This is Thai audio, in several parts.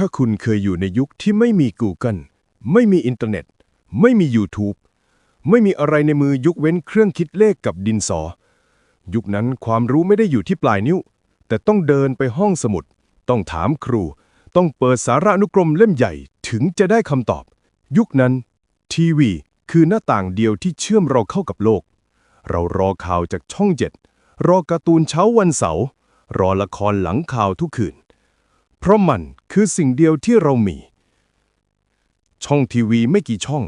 ถ้าคุณเคยอยู่ในยุคที่ไม่มี Google ไม่มีอินเทอร์เน็ต ไม่มี YouTube ไม่มีอะไรในมือยกเว้นเครื่องคิดเลขกับดินสอ ยุคนั้นความรู้ไม่ได้อยู่ที่ปลายนิ้ว แต่ต้องเดินไปห้องสมุด ต้องถามครู ต้องเปิดสารานุกรมเล่มใหญ่ถึงจะได้คำตอบ ยุคนั้น ทีวีคือหน้าต่างเดียวที่เชื่อมเราเข้ากับโลก เรารอข่าวจากช่องเจ็ดรอการ์ตูนเช้าวันเสาร์รอละครหลังข่าวทุกคืน เพราะมันคือสิ่งเดียวที่เรามี ช่องทีวีไม่กี่ช่อง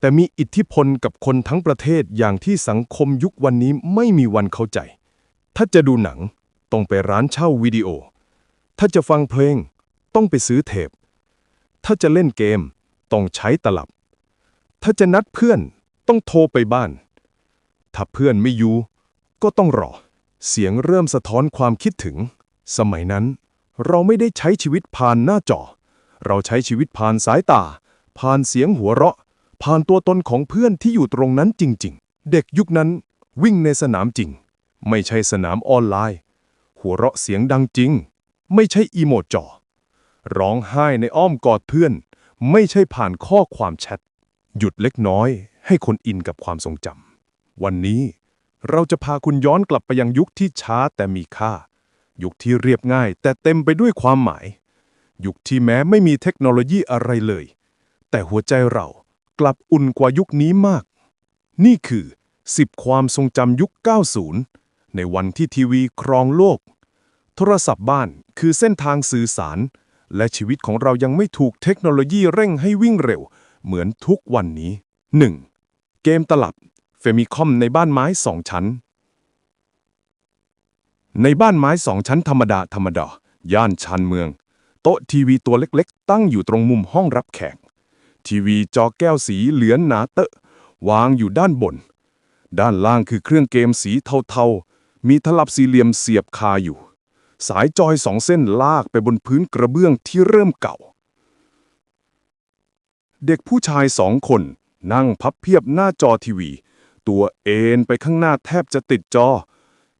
แต่มีอิทธิพลกับคนทั้งประเทศอย่างที่สังคมยุควันนี้ไม่มีวันเข้าใจ ถ้าจะดูหนัง ต้องไปร้านเช่าวิดีโอ ถ้าจะฟังเพลง ต้องไปซื้อเทป ถ้าจะเล่นเกม ต้องใช้ตลับ ถ้าจะนัดเพื่อน ต้องโทรไปบ้าน ถ้าเพื่อนไม่อยู่ ก็ต้องรอ เสียงเริ่มสะท้อนความคิดถึง สมัยนั้น เราไม่ได้ใช้ชีวิตผ่านหน้าจอ เราใช้ชีวิตผ่านสายตา ผ่านเสียงหัวเราะ ผ่านตัวตนของเพื่อนที่อยู่ตรงนั้นจริง ๆ เด็กยุคนั้นวิ่งในสนามจริง ไม่ใช่สนามออนไลน์ หัวเราะเสียงดังจริง ไม่ใช่อีโมจอ ร้องไห้ในอ้อมกอดเพื่อน ไม่ใช่ผ่านข้อความแชท หยุดเล็กน้อย ให้คนอินกับความทรงจำวันนี้เราจะพาคุณย้อนกลับไปยังยุคที่ช้าแต่มีค่า ยุคที่เรียบง่าย แต่เต็มไปด้วยความหมาย ยุคที่แม้ไม่มีเทคโนโลยีอะไรเลย แต่หัวใจเรากลับอุ่นกว่ายุคนี้มาก นี่คือ 10 ความทรงจำยุค 90 ในวันที่ทีวีครองโลก โทรศัพท์บ้านคือเส้นทางสื่อสาร และชีวิตของเรายังไม่ถูกเทคโนโลยีเร่งให้วิ่งเร็ว เหมือนทุกวันนี้ 1. เกมตลับเฟมิคอมในบ้านไม้สองชั้น ในบ้านไม้สองชั้นธรรมดาธรรมดา ย่านชานเมือง โต๊ะทีวีตัวเล็กๆ ตั้งอยู่ตรงมุมห้องรับแขก ทีวีจอแก้วสีเหลือนหนาเตอะวางอยู่ด้านบน ด้านล่างคือเครื่องเกมสีเทาๆ มีทลับสี่เหลี่ยมเสียบคาอยู่ สายจอยสองเส้นลากไปบนพื้นกระเบื้องที่เริ่มเก่า เด็กผู้ชายสองคน นั่งพับเพียบหน้าจอทีวี ตัวเอ็นไปข้างหน้าแทบจะติดจอ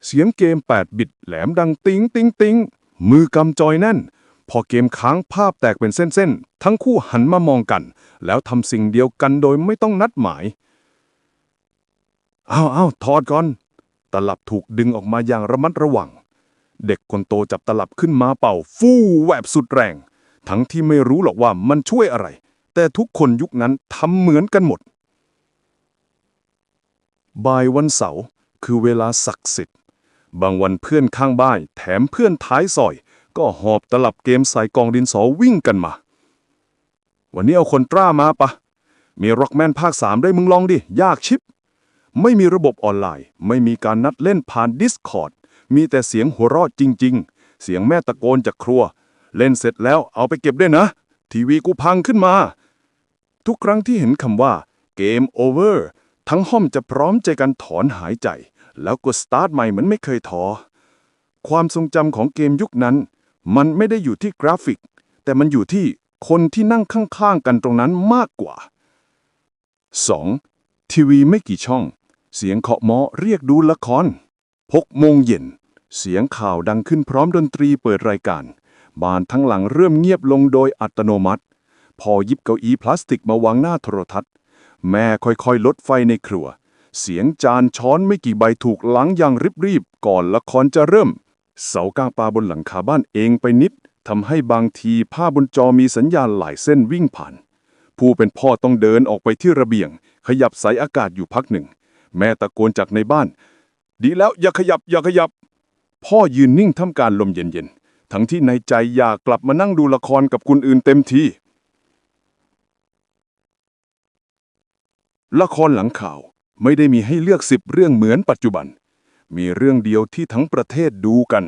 เสียงเกม 8 บิตแหลมดังติ้งติ้งติ้งมือกำจอยแน่น พอเกมค้างภาพแตกเป็นเส้นๆ ทั้งคู่หันมามองกัน แล้วทำสิ่งเดียวกันโดยไม่ต้องนัดหมายอ้าวอ้าวถอดก่อน ตลับถูกดึงออกมาอย่างระมัดระวัง เด็กคนโตจับตลับขึ้นมาเป่า ฟู่แวบสุดแรง ทั้งที่ไม่รู้หรอกว่ามันช่วยอะไร แต่ทุกคนยุคนั้นทำเหมือนกันหมด บ่ายวันเสาร์คือเวลาศักดิ์สิทธิ์ บางวันเพื่อนข้างบ้านแถมเพื่อนท้ายซอย ก็หอบตลับเกมใส่กองดินสอวิ่งกันมา วันนี้เอาคนตร้ามาปะ มีร็อกแมนภาค3ได้มึงลองดิ ยากชิบไม่มีระบบออนไลน์ ไม่มีการนัดเล่นผ่าน Discord มีแต่เสียงหัวเราะจริง ๆ เสียงแม่ตะโกนจากครัว เล่นเสร็จแล้วเอาไปเก็บด้วยนะ ทีวีกูพังขึ้นมา ทุกครั้งที่เห็นคำว่าเกมโอเวอร์ทั้งห้องจะพร้อมใจกันถอนหายใจ แล้วกดสตาร์ทใหม่เหมือนไม่เคยท้อความทรงจำของเกมยุคนั้น มันไม่ได้อยู่ที่กราฟิก แต่มันอยู่ที่คนที่นั่งข้างๆกันตรงนั้นมากกว่า 2. ทีวีไม่กี่ช่อง เสียงเคาะหมอเรียกดูละครหกโมงเย็น เสียงข่าวดังขึ้นพร้อมดนตรีเปิดรายการ บานทั้งหลังเริ่มเงียบลงโดยอัตโนมัติ พอยิบเก้าอี้พลาสติกมาวางหน้าโทรทัศน์ แม่ค่อยๆ ลดไฟในครัว เสียงจานช้อนไม่กี่ใบถูกล้างอย่างรีบๆก่อนละครจะเริ่ม เสากางปลาบนหลังคาบ้านเองไปนิดทำให้บางทีภาพบนจอมีสัญญาณหลายเส้นวิ่งผ่าน ผู้เป็นพ่อต้องเดินออกไปที่ระเบียง ขยับสายอากาศอยู่พักหนึ่ง แม่ตะโกนจากในบ้าน ดีแล้วอย่าขยับอย่าขยับ พ่อยืนนิ่งท่าการลมเย็นๆ ทั้งที่ในใจอยากกลับมานั่งดูละครกับคนอื่นเต็มทีละครหลังข่าว ไม่ได้มีให้เลือกสิบเรื่องเหมือนปัจจุบัน มีเรื่องเดียวที่ทั้งประเทศดูกัน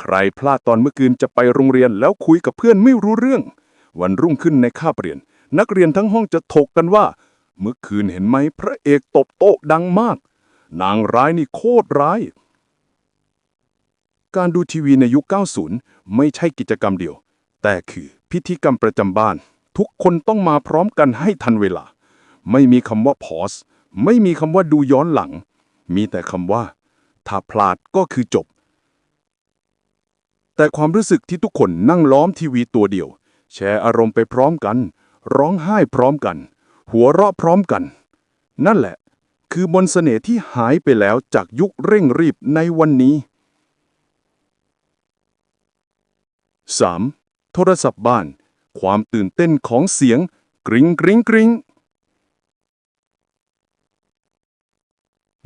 ใครพลาดตอนเมื่อคืนจะไปโรงเรียนแล้วคุยกับเพื่อนไม่รู้เรื่อง วันรุ่งขึ้นในคาบเรียน นักเรียนทั้งห้องจะถกกันว่า เมื่อคืนเห็นไหมพระเอกตบโต๊ะดังมาก นางร้ายนี่โคตรร้าย การดูทีวีในยุค 90 ไม่ใช่กิจกรรมเดียว แต่คือพิธีกรรมประจำบ้าน ทุกคนต้องมาพร้อมกันให้ทันเวลา ไม่มีคำว่าพอส ไม่มีคำว่าดูย้อนหลัง มีแต่คำว่า ถ้าพลาดก็คือจบ แต่ความรู้สึกที่ทุกคนนั่งล้อมทีวีตัวเดียว แชร์อารมณ์ไปพร้อมกัน ร้องไห้พร้อมกัน หัวเราะพร้อมกัน นั่นแหละ คือมนต์เสน่ห์ที่หายไปแล้วจากยุคเร่งรีบในวันนี้ 3. โทรศัพท์บ้าน ความตื่นเต้นของเสียง กริงกริงกริง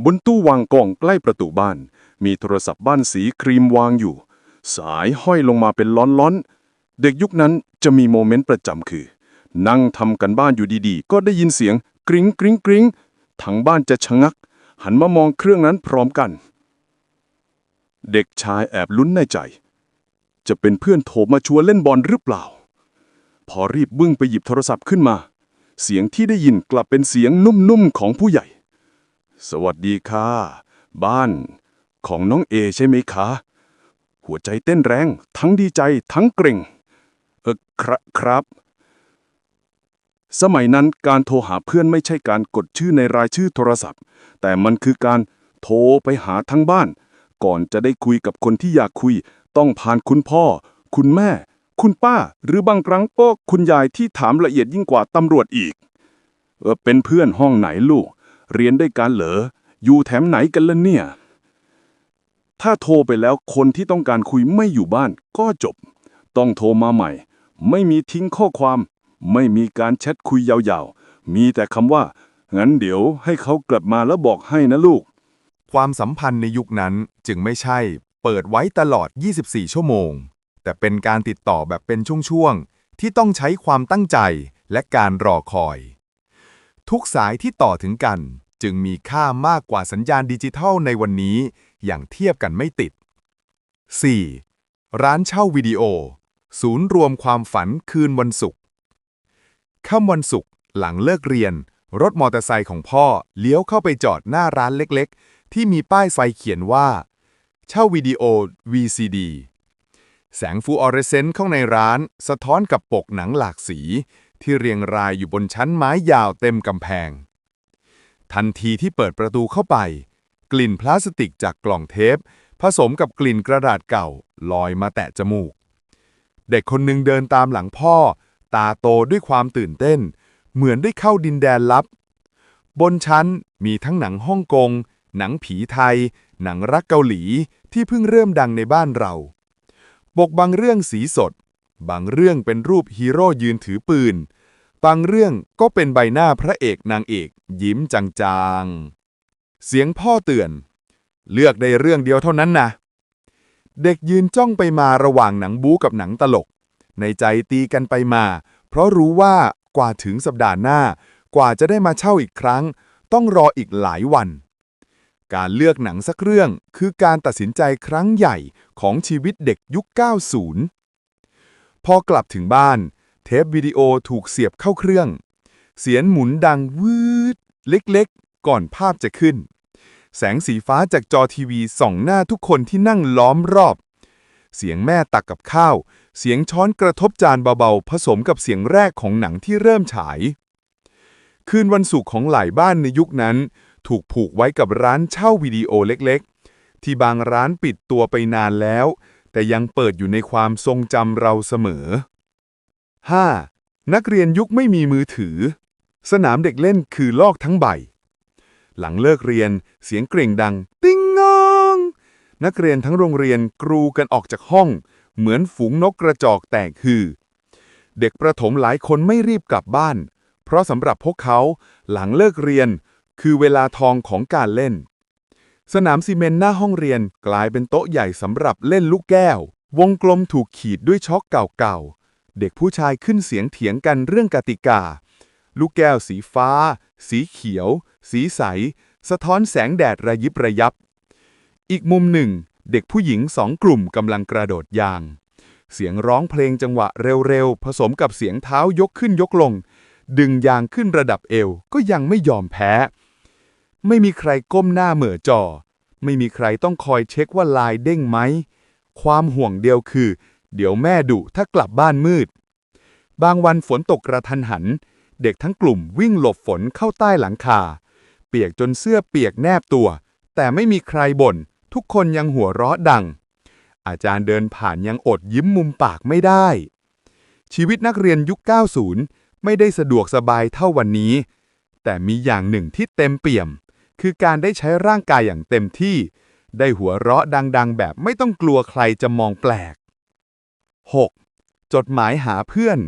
บนตู้วางกล่องใกล้ประตูบ้าน มีโทรศัพท์บ้านสีครีมวางอยู่ สายห้อยลงมาเป็นล้อนๆ เด็กยุคนั้นจะมีโมเมนต์ประจำคือ นั่งทำกันบ้านอยู่ดีๆ ก็ได้ยินเสียงกริงกริงกริงทั้งบ้านจะชะงัก หันมามองเครื่องนั้นพร้อมกัน เด็กชายแอบลุ้นในใจ จะเป็นเพื่อนโทรมาชวนเล่นบอลหรือเปล่า พอรีบบึ้งไปหยิบโทรศัพท์ขึ้นมา เสียงที่ได้ยินกลับเป็นเสียงนุ่มๆของผู้ใหญ่ สวัสดีค่ะ บ้าน ของน้องเอใช่ไหมคะ หัวใจเต้นแรง ทั้งดีใจทั้งเกรงเออครับครับ สมัยนั้นการโทรหาเพื่อนไม่ใช่การกดชื่อในรายชื่อโทรศัพท์ แต่มันคือการโทรไปหาทั้งบ้าน ก่อนจะได้คุยกับคนที่อยากคุย ต้องผ่านคุณพ่อ คุณแม่ คุณป้า หรือบางครั้งก็คุณยายที่ถามละเอียดยิ่งกว่าตำรวจอีก เออเป็นเพื่อนห้องไหนลูก เรียนได้การเหรอ อยู่แถมไหนกันล่ะเนี่ย ถ้าโทรไปแล้วคนที่ต้องการคุยไม่อยู่บ้านก็จบ ต้องโทรมาใหม่ ไม่มีทิ้งข้อความ ไม่มีการแชทคุยยาวๆ มีแต่คำว่า งั้นเดี๋ยวให้เขากลับมาแล้วบอกให้นะลูก ความสัมพันธ์ในยุคนั้นจึงไม่ใช่ เปิดไว้ตลอด 24 ชั่วโมง แต่เป็นการติดต่อแบบเป็นช่วงๆ ที่ต้องใช้ความตั้งใจและการรอคอย ทุกสายที่ต่อถึงกัน จึงมีค่ามากกว่าสัญญาณดิจิทัลในวันนี้ อย่างเทียบกันไม่ติด 4. ร้านเช่าวิดีโอ ศูนย์รวมความฝันคืนวันศุกร์ค่ำวันศุกร์หลังเลิกเรียน รถมอเตอร์ไซค์ของพ่อเลี้ยวเข้าไปจอดหน้าร้านเล็กๆ ที่มีป้ายไฟเขียนว่า เช่าวิดีโอ VCD แสงฟลูออเรสเซนต์ข้างในร้าน สะท้อนกับปกหนังหลากสี ที่เรียงรายอยู่บนชั้นไม้ยาวเต็มกำแพง ทันทีที่เปิดประตูเข้าไป กลิ่นพลาสติกจากกล่องเทป ผสมกับกลิ่นกระดาษเก่าลอยมาแตะจมูก เด็กคนหนึ่งเดินตามหลังพ่อ ตาโตด้วยความตื่นเต้น เหมือนได้เข้าดินแดนลับ บนชั้นมีทั้งหนังฮ่องกง หนังผีไทย หนังรักเกาหลีที่เพิ่งเริ่มดังในบ้านเรา บกบางเรื่องสีสด บางเรื่องเป็นรูปฮีโร่ยืนถือปืน บางเรื่องก็เป็นใบหน้าพระเอกนางเอก ยิ้มจางๆ เสียงพ่อเตือน เลือกได้เรื่องเดียวเท่านั้นนะ เด็กยืนจ้องไปมาระหว่างหนังบู๊กับหนังตลก ในใจตีกันไปมา เพราะรู้ว่ากว่าถึงสัปดาห์หน้า กว่าจะได้มาเช่าอีกครั้ง ต้องรออีกหลายวันการเลือกหนังสักเรื่องคือการตัดสินใจครั้งใหญ่ของชีวิตเด็กยุค 90 พอกลับถึงบ้าน เทปวิดีโอถูกเสียบเข้าเครื่อง เสียงหมุนดังวืดเล็กๆ ก่อนภาพจะขึ้น แสงสีฟ้าจากจอทีวีส่องหน้าทุกคนที่นั่งล้อมรอบ เสียงแม่ตักกับข้าว เสียงช้อนกระทบจานเบาๆ ผสมกับเสียงแรกของหนังที่เริ่มฉาย คืนวันศุกร์ของหลายบ้านในยุคนั้น ถูกผูกไว้กับร้านเช่าวิดีโอเล็กๆ ที่บางร้านปิดตัวไปนานแล้ว แต่ยังเปิดอยู่ในความทรงจำเราเสมอ 5. นักเรียนยุคไม่มีมือถือ สนามเด็กเล่นคือลอกทั้งใบ หลังเลิกเรียนเสียงเกร่งดัง ติ้งงอง นักเรียนทั้งโรงเรียนกรูกันออกจากห้อง เหมือนฝูงนกกระจอกแตกฮือ เด็กประถมหลายคนไม่รีบกลับบ้าน เพราะสำหรับพวกเขาหลังเลิกเรียนคือเวลาทองของการเล่น สนามซีเมนต์หน้าห้องเรียนกลายเป็นโต๊ะใหญ่สำหรับเล่นลูกแก้ว วงกลมถูกขีดด้วยช็อกเก่าๆ เด็กผู้ชายขึ้นเสียงเถียงกันเรื่องกติกา ลูกแก้วสีฟ้า สีเขียว สีใส สะท้อนแสงแดดระยิบระยับ อีกมุมหนึ่ง เด็กผู้หญิงสองกลุ่มกำลังกระโดดยาง เสียงร้องเพลงจังหวะเร็วๆ ผสมกับเสียงเท้ายกขึ้นยกลง ดึงยางขึ้นระดับเอวก็ยังไม่ยอมแพ้ ไม่มีใครก้มหน้าเหม่อจอ ไม่มีใครต้องคอยเช็คว่าลายเด้งไหม ความห่วงเดียวคือ เดี๋ยวแม่ดุถ้ากลับบ้านมืด บางวันฝนตกกระทันหัน เด็กทั้งกลุ่มวิ่งหลบฝนเข้าใต้หลังคา เปียกจนเสื้อเปียกแนบตัว แต่ไม่มีใครบ่น ทุกคนยังหัวเราะดัง อาจารย์เดินผ่านยังอดยิ้มมุมปากไม่ได้ ชีวิตนักเรียนยุค 90 ไม่ได้สะดวกสบายเท่าวันนี้ แต่มีอย่างหนึ่งที่เต็มเปี่ยม คือการได้ใช้ร่างกายอย่างเต็มที่ ได้หัวเราะดังๆ แบบไม่ต้องกลัวใครจะมองแปลก 6. จดหมายหาเพื่อน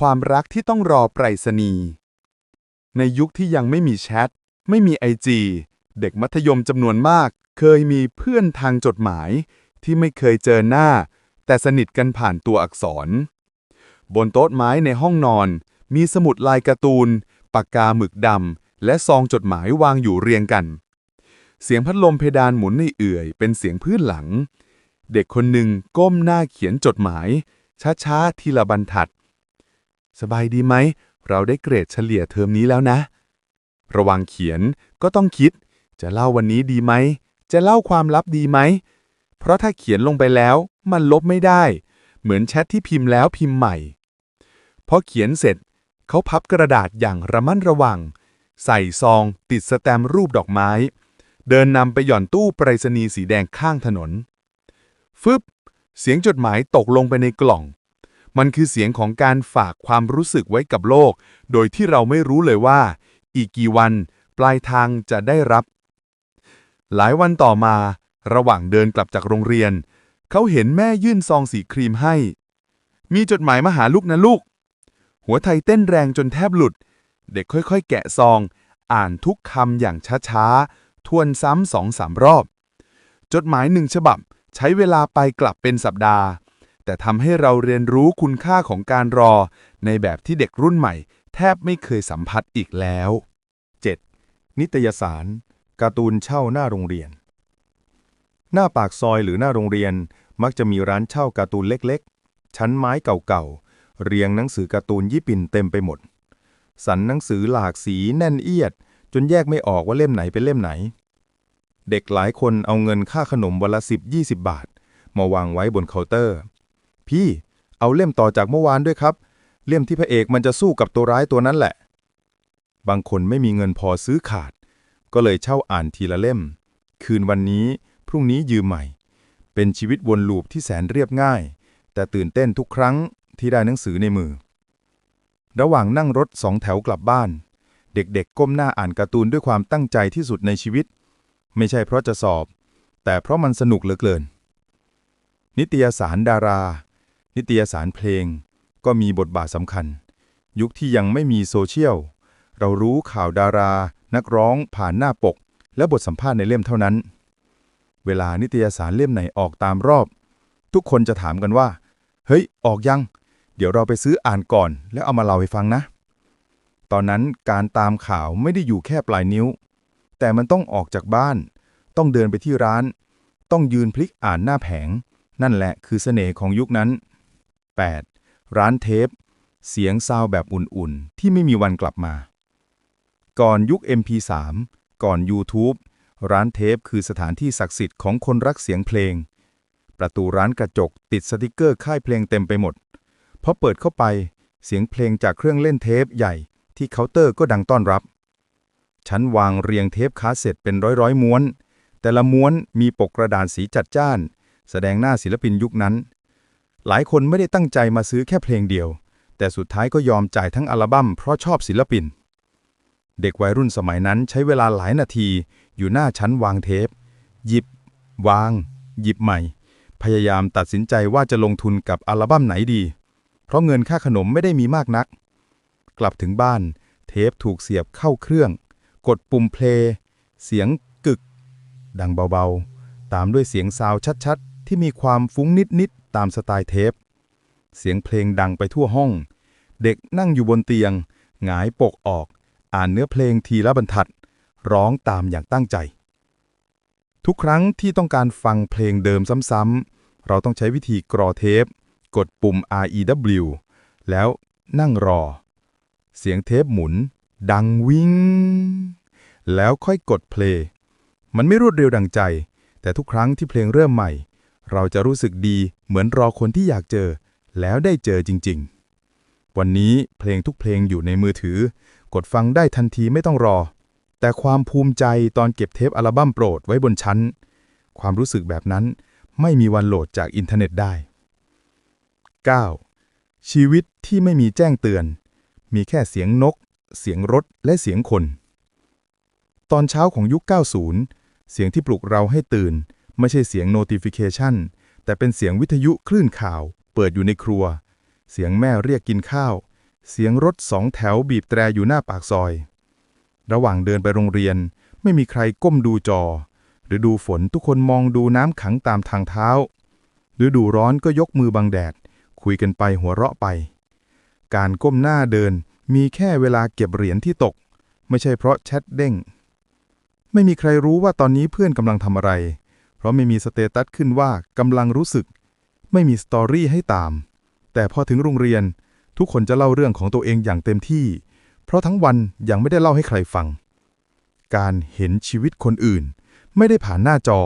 ความรักที่ต้องรอไปรษณีย์ในยุคที่ยังไม่มีแชท ไม่มีไอจีเด็กมัธยมจำนวนมาก เคยมีเพื่อนทางจดหมาย ที่ไม่เคยเจอหน้า แต่สนิทกันผ่านตัวอักษร บนโต๊ะไม้ในห้องนอน มีสมุดลายการ์ตูน ปากกาหมึกดำ และซองจดหมายวางอยู่เรียงกัน เสียงพัดลมเพดานหมุนในเอื่อย เป็นเสียงพื้นหลัง เด็กคนหนึ่งก้มหน้าเขียนจดหมาย ช้าๆ ทีละบรรทัด สบายดีไหม เราได้เกรดเฉลี่ยเทอมนี้แล้วนะ ระวังเขียนก็ต้องคิด จะเล่าวันนี้ดีไหม จะเล่าความลับดีไหม เพราะถ้าเขียนลงไปแล้วมันลบไม่ได้ เหมือนแชทที่พิมพ์แล้วพิมพ์ใหม่พอเขียนเสร็จเขาพับกระดาษอย่างระมัดระวัง ใส่ซอง ติดสแตมรูปดอกไม้ เดินนำไปหย่อนตู้ไปรษณีย์สีแดงข้างถนน ฟึบ เสียงจดหมายตกลงไปในกล่อง มันคือเสียงของการฝากความรู้สึกไว้กับโลก โดยที่เราไม่รู้เลยว่า อีกกี่วันปลายทางจะได้รับ หลายวันต่อมา ระหว่างเดินกลับจากโรงเรียน เขาเห็นแม่ยื่นซองสีครีมให้ มีจดหมายมาหาลูกนะลูก หัวไทยเต้นแรงจนแทบหลุด เด็กค่อยๆ แกะซอง อ่านทุกคำอย่างช้าๆ ทวนซ้ำสองสามรอบ จดหมายหนึ่งฉบับใช้เวลาไปกลับเป็นสัปดาห์ แต่ทำให้เราเรียนรู้คุณค่าของการรอ ในแบบที่เด็กรุ่นใหม่ แทบไม่เคยสัมผัสอีกแล้ว 7. นิตยสาร การ์ตูนเช่าหน้าโรงเรียน หน้าปากซอยหรือหน้าโรงเรียนมักจะมีร้านเช่าการ์ตูนเล็กๆ ชั้นไม้เก่าๆ เรียงหนังสือการ์ตูนญี่ปุ่นเต็มไปหมด สันหนังสือหลากสีแน่นเอียด จนแยกไม่ออกว่าเล่มไหนเป็นเล่มไหน เด็กหลายคนเอาเงินค่าขนมวันละ10 20บาท มาวางไว้บนเคาน์เตอร์ พี่เอาเล่มต่อจากเมื่อวานด้วยครับ เล่มที่พระเอกมันจะสู้กับตัวร้ายตัวนั้นแหละ บางคนไม่มีเงินพอซื้อขาด ก็เลยเช่าอ่านทีละเล่ม คืนวันนี้พรุ่งนี้ยืมใหม่ เป็นชีวิตวนลูปที่แสนเรียบง่าย แต่ตื่นเต้นทุกครั้งที่ได้หนังสือในมือ ระหว่างนั่งรถสองแถวกลับบ้าน เด็กๆก้มหน้าอ่านการ์ตูนด้วยความตั้งใจที่สุดในชีวิต ไม่ใช่เพราะจะสอบ แต่เพราะมันสนุกเหลือเกิน นิตยสารดารา นิตยสารเพลง ก็มีบทบาทสำคัญ ยุคที่ยังไม่มีโซเชียล เรารู้ข่าวดารา นักร้องผ่านหน้าปก และบทสัมภาษณ์ในเล่มเท่านั้น เวลานิตยสารเล่มไหนออกตามรอบ ทุกคนจะถามกันว่า เฮ้ย ออกยัง เดี๋ยวเราไปซื้ออ่านก่อน แล้วเอามาเล่าให้ฟังนะ ตอนนั้นการตามข่าวไม่ได้อยู่แค่ปลายนิ้ว แต่มันต้องออกจากบ้าน ต้องเดินไปที่ร้าน ต้องยืนพลิกอ่านหน้าแผง นั่นแหละคือเสน่ห์ของยุคนั้น 8. ร้านเทป เสียงซาวแบบอุ่นๆ ที่ไม่มีวันกลับมา ก่อนยุค MP3 ก่อน YouTube ร้านเทปคือสถานที่ศักดิ์สิทธิ์ของคนรักเสียงเพลง ประตูร้านกระจกติดสติกเกอร์ค่ายเพลงเต็มไปหมด พอเปิดเข้าไป เสียงเพลงจากเครื่องเล่นเทปใหญ่ที่เคาน์เตอร์ก็ดังต้อนรับชั้นวางเรียงเทปคาสเซ็ตเป็นร้อยๆม้วน แต่ละม้วนมีปกกระดาษสีจัดจ้าน แสดงหน้าศิลปินยุคนั้น หลายคนไม่ได้ตั้งใจมาซื้อแค่เพลงเดียว แต่สุดท้ายก็ยอมจ่ายทั้งอัลบั้มเพราะชอบศิลปิน เด็กวัยรุ่นสมัยนั้นใช้เวลาหลายนาที อยู่หน้าชั้นวางเทป หยิบ วาง หยิบใหม่ พยายามตัดสินใจว่าจะลงทุนกับอัลบั้มไหนดี เพราะเงินค่าขนมไม่ได้มีมากนัก กลับถึงบ้าน เทปถูกเสียบเข้าเครื่อง กดปุ่มเพลย์เสียงกึก ดังเบาๆ ตามด้วยเสียงซาวชัดๆ ที่มีความฟุ้งนิดๆ ตามสไตล์เทป เสียงเพลงดังไปทั่วห้อง เด็กนั่งอยู่บนเตียง หงายปกออก อ่านเนื้อเพลงทีละบรรทัด ร้องตามอย่างตั้งใจ ทุกครั้งที่ต้องการฟังเพลงเดิมซ้ำๆ เราต้องใช้วิธีกรอเทป กดปุ่ม REW แล้วนั่งรอ เสียงเทปหมุน ดังวิงแล้วค่อยกดเพลย์มันไม่รวดเร็วดังใจ แต่ทุกครั้งที่เพลงเริ่มใหม่ เราจะรู้สึกดีเหมือนรอคนที่อยากเจอ แล้วได้เจอจริง ๆ วันนี้เพลงทุกเพลงอยู่ในมือถือ กดฟังได้ทันทีไม่ต้องรอ แต่ความภูมิใจตอนเก็บเทปอัลบั้มโปรดไว้บนชั้น ความรู้สึกแบบนั้นไม่มีวันโหลดจากอินเทอร์เน็ตได้ 9. ชีวิตที่ไม่มีแจ้งเตือน มีแค่เสียงนก เสียงรถ และเสียงคน ตอนเช้าของยุค 90 เสียงที่ปลุกเราให้ตื่น ไม่ใช่เสียง notification แต่เป็นเสียงวิทยุคลื่นข่าว เปิดอยู่ในครัว เสียงแม่เรียกกินข้าว เสียงรถสองแถวบีบแตรอยู่หน้าปากซอย ระหว่างเดินไปโรงเรียน ไม่มีใครก้มดูจอ หรือดูฝนทุกคนมองดูน้ำขังตามทางเท้า หรือดูร้อนก็ยกมือบังแดด คุยกันไปหัวเราะไป การก้มหน้าเดินมีแค่เวลาเก็บเหรียญที่ตก ไม่ใช่เพราะแชทเด้ง ไม่มีใครรู้ว่าตอนนี้เพื่อนกำลังทำอะไร เพราะไม่มีสเตตัสขึ้นว่ากำลังรู้สึก ไม่มีสตอรี่ให้ตาม แต่พอถึงโรงเรียน ทุกคนจะเล่าเรื่องของตัวเองอย่างเต็มที่ เพราะทั้งวันยังไม่ได้เล่าให้ใครฟัง การเห็นชีวิตคนอื่น ไม่ได้ผ่านหน้าจอ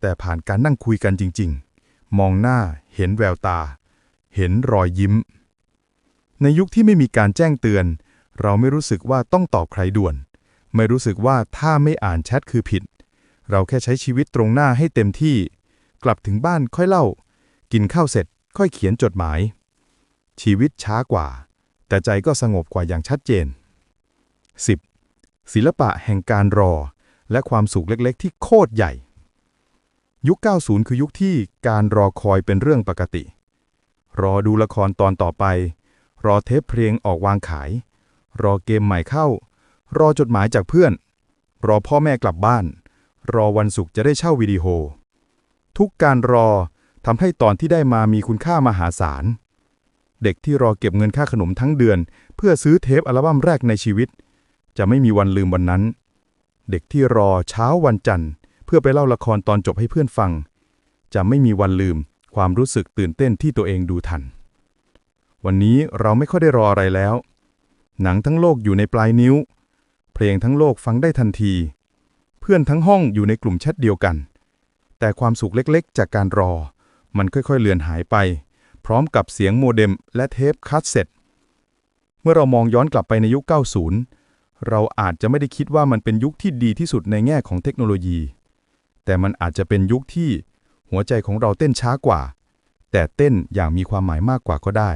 แต่ผ่านการนั่งคุยกันจริง ๆ มองหน้าเห็นแววตา เห็นรอยยิ้ม ในยุคที่ไม่มีการแจ้งเตือน เราไม่รู้สึกว่าต้องตอบใครด่วน ไม่รู้สึกว่าถ้าไม่อ่านแชทคือผิด เราแค่ใช้ชีวิตตรงหน้าให้เต็มที่ กลับถึงบ้านค่อยเล่า กินข้าวเสร็จค่อยเขียนจดหมาย ชีวิตช้ากว่า แต่ใจก็สงบกว่าอย่างชัดเจน 10. ศิลปะแห่งการรอ และความสุขเล็กๆ ที่โคตรใหญ่ ยุค 90 คือยุคที่การรอคอยเป็นเรื่องปกติ รอดูละครตอนต่อไป รอเทปเพลงออกวางขาย รอเกมใหม่เข้า รอจดหมายจากเพื่อน รอพ่อแม่กลับบ้าน รอวันศุกร์จะได้เช่าวิดีโอ ทุกการรอทำให้ตอนที่ได้มามีคุณค่ามหาศาล เด็กที่รอเก็บเงินค่าขนมทั้งเดือน เพื่อซื้อเทปอัลบั้มแรกในชีวิต จะไม่มีวันลืมวันนั้น เด็กที่รอเช้าวันจันทร์ เพื่อไปเล่าละครตอนจบให้เพื่อนฟัง จะไม่มีวันลืม ความรู้สึกตื่นเต้นที่ตัวเองดูทัน วันนี้เราไม่ค่อยได้รออะไรแล้ว หนังทั้งโลกอยู่ในปลายนิ้ว เพลงทั้งโลกฟังได้ทันที เพื่อนทั้งห้องอยู่ในกลุ่มแชทเดียวกัน แต่ความสุขเล็กๆ จากการรอ มันค่อยๆ เลือนหายไป พร้อมกับเสียงโมเด็มและเทปคัสเซ็ตเมื่อเรามองย้อนกลับไปในยุค 90 เราอาจจะไม่ได้คิดว่ามันเป็นยุคที่ดีที่สุดในแง่ของเทคโนโลยี แต่มันอาจจะเป็นยุคที่ หัวใจของเราเต้นช้ากว่า แต่เต้นอย่างมีความหมายมากกว่าก็ได้